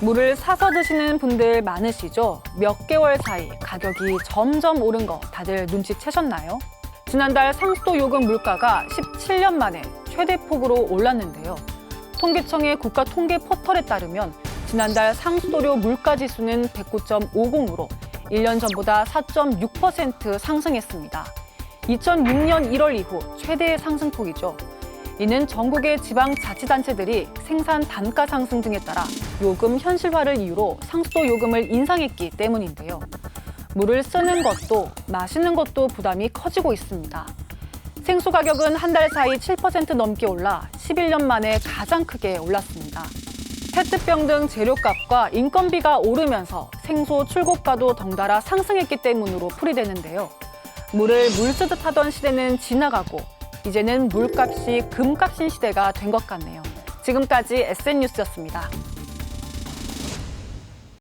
물을 사서 드시는 분들 많으시죠? 몇 개월 사이 가격이 점점 오른 거 다들 눈치채셨나요? 지난달 상수도 요금 물가가 17년 만에 최대폭으로 올랐는데요. 통계청의 국가 통계 포털에 따르면 지난달 상수도료 물가 지수는 109.50으로 1년 전보다 4.6% 상승했습니다. 2006년 1월 이후 최대의 상승폭이죠. 이는 전국의 지방자치단체들이 생산 단가 상승 등에 따라 요금 현실화를 이유로 상수도 요금을 인상했기 때문인데요. 물을 쓰는 것도 마시는 것도 부담이 커지고 있습니다. 생수 가격은 한 달 사이 7% 넘게 올라 11년 만에 가장 크게 올랐습니다. 페트병 등 재료값과 인건비가 오르면서 생수 출고가도 덩달아 상승했기 때문으로 풀이되는데요. 물을 물 쓰듯 하던 시대는 지나가고 이제는 물값이 금값인 시대가 된 것 같네요. 지금까지 SN뉴스였습니다.